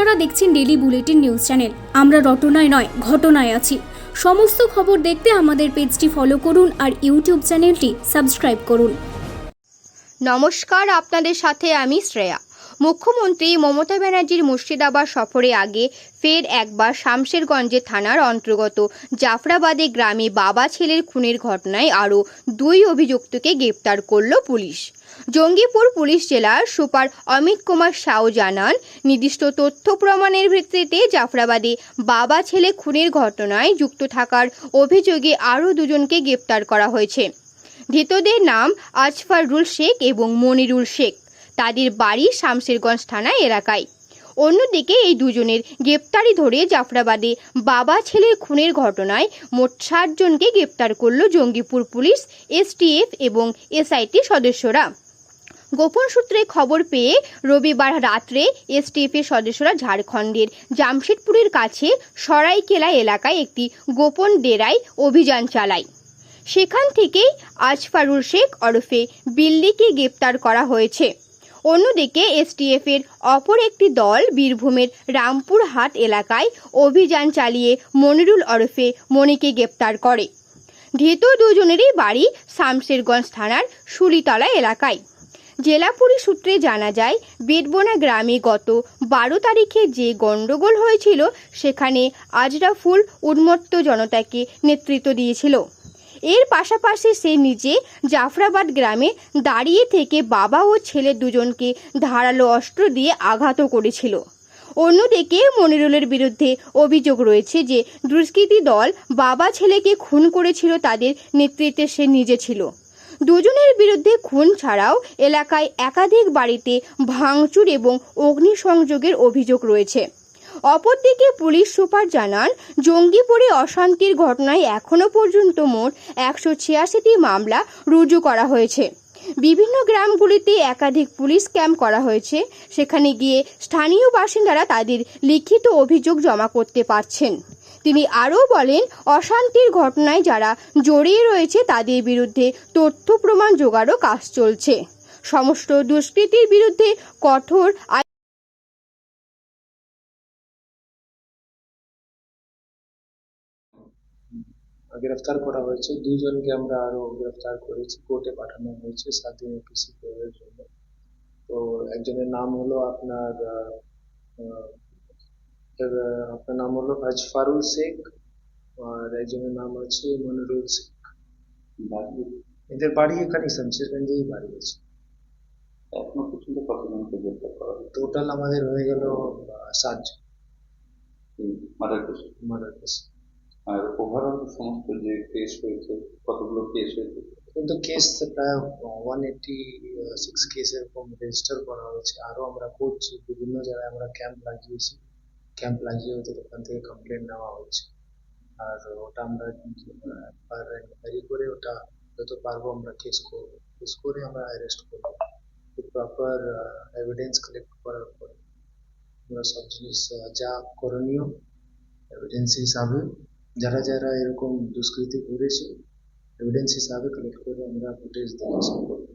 আপনারা দেখছেন daily bulletin news channel আমরা রটনায় নয়, ঘটনায় আছি। সমস্ত খবর দেখতে আমাদের পেজটি ফলো করুন আর ইউটিউব চ্যানেলটি সাবস্ক্রাইব করুন। নমস্কার, আপনাদের সাথে আমি শ্রেয়া। মুখ্যমন্ত্রী মমতা ব্যানার্জির মুর্শিদাবাদ সফরে আগে ফের একবার শামশেরগঞ্জে থানার অন্তর্গত জাফরাবাদে গ্রামে বাবা ছেলের খুনের ঘটনায় আরও দুই অভিযুক্তকে গ্রেপ্তার করল পুলিশ। জঙ্গিপুর পুলিশ জেলার সুপার অমিত কুমার সাউ জানান, নির্দিষ্ট তথ্য প্রমাণের ভিত্তিতে জাফরাবাদে বাবা ছেলে খুনের ঘটনায় যুক্ত থাকার অভিযোগে আরও দুজনকে গ্রেপ্তার করা হয়েছে। ধৃতদের নাম আজফারুল শেখ এবং মনিরুল শেখ। তাদের বাড়ি শামশেরগঞ্জ থানা এলাকায়। অন্যদিকে এই দুজনের গ্রেপ্তারি ধরে জাফরাবাদে বাবা ছেলের খুনের ঘটনায় মোট ষাট জনকে গ্রেপ্তার করল জঙ্গিপুর পুলিশ, এসটিএফ এবং এসআইটি সদস্যরা। গোপন সূত্রে খবর পেয়ে রবিবার রাত্রে এসটিএফের সদস্যরা ঝাড়খণ্ডের জামশেদপুরের কাছে সরাইকেলা এলাকায় একটি গোপন ডেরায় অভিযান চালায়। সেখান থেকেই আজফারুল শেখ ওরফে বিল্লিকে গ্রেপ্তার করা হয়েছে। অন্যদিকে এসটিএফ এর অপর একটি দল বীরভূমের রামপুরহাট এলাকায় অভিযান চালিয়ে মনিরুল ওরফে মণিকে গ্রেপ্তার করে। ধৃত দুজনেরই বাড়ি শামশেরগঞ্জ থানার শুলিতলা এলাকায়। জেলা পুলিশ সূত্রে জানা যায় বেটবোনা গ্রামে গত বারো তারিখে যে গণ্ডগোল হয়েছিল, সেখানে আজরাফুল উন্মত্ত জনতাকে নেতৃত্ব দিয়েছিল। এর পাশাপাশি সে নিজে জাফরাবাদ গ্রামে দাঁড়িয়ে থেকে বাবা ও ছেলে দুজনকে ধারালো অস্ত্র দিয়ে আঘাতও করেছিল। অন্যদিকে মনিরুলের বিরুদ্ধে অভিযোগ রয়েছে যে দুষ্কৃতী দল বাবা ছেলেকে খুন করেছিল, তাদের নেতৃত্বে সে নিজে ছিল। দুজনের বিরুদ্ধে খুন ছাড়াও এলাকায় একাধিক বাড়িতে ভাঙচুর এবং অগ্নিসংযোগের অভিযোগ রয়েছে। অপরদিকে পুলিশ সুপার জানান, জঙ্গিপুরে অশান্তির ঘটনায় এখনও পর্যন্ত মোট একশো ছিয়াশিটি মামলা রুজু করা হয়েছে। বিভিন্ন গ্রামগুলিতে একাধিক পুলিশ ক্যাম্প করা হয়েছে। সেখানে গিয়ে স্থানীয় বাসিন্দারা তাদের লিখিত অভিযোগ জমা করতে পারছেন। তিনি আরও বলেন, অশান্তির ঘটনায় যারা জড়িয়ে রয়েছে তাদের বিরুদ্ধে তথ্য প্রমাণ জোগাড়ও কাজ চলছে। সমস্ত দুষ্কৃতির বিরুদ্ধে কঠোর গ্রেফতার করা হয়েছে। দুইজনকে আমরা আরও গ্রেফতার করেছি কোর্টে পাঠানো হয়েছে সাত দিনের পিসি প্রয়োগের জন্য। তো একজনের নাম হলো আপনার আপনার নাম হলো আজফারুল শেখ আর একজনের নাম আছে মনিরুল শেখ। এদের বাড়ি এখানে শামশেরগঞ্জেই বাড়ি আছে। এখনও পর্যন্ত কতজনকে গ্রেপ্তার করা টোটাল আমাদের হয়ে গেল সাতজন। Murder case. মারা গেছে আর ওভারঅল সমস্ত যে কেস হয়েছে কতগুলো কেস হয়েছে কিন্তু কেস প্রায় ওয়ান এইটি সিক্স কেস এরকম রেজিস্টার করা হয়েছে আরও আমরা করছি বিভিন্ন জায়গায় আমরা ক্যাম্প লাগিয়েছি ক্যাম্প লাগিয়ে ওদের ওখান থেকে কমপ্লেন নেওয়া হচ্ছে আর ওটা আমরা আহ, একবার এনকোয়ারি করে ওটা যত পারব আমরা কেস করব কেস করে আমরা অ্যারেস্ট করব প্রপার এভিডেন্স কালেক্ট করার পরে আমরা সব জিনিস আহ, যা করণীয় এভিডেন্স হিসাবে যারা যারা এরকম দুষ্কৃতি করেছে এভিডেন্স হিসাবে কালেক্ট করে আমরা ফুটেজ দেওয়া শুরু করব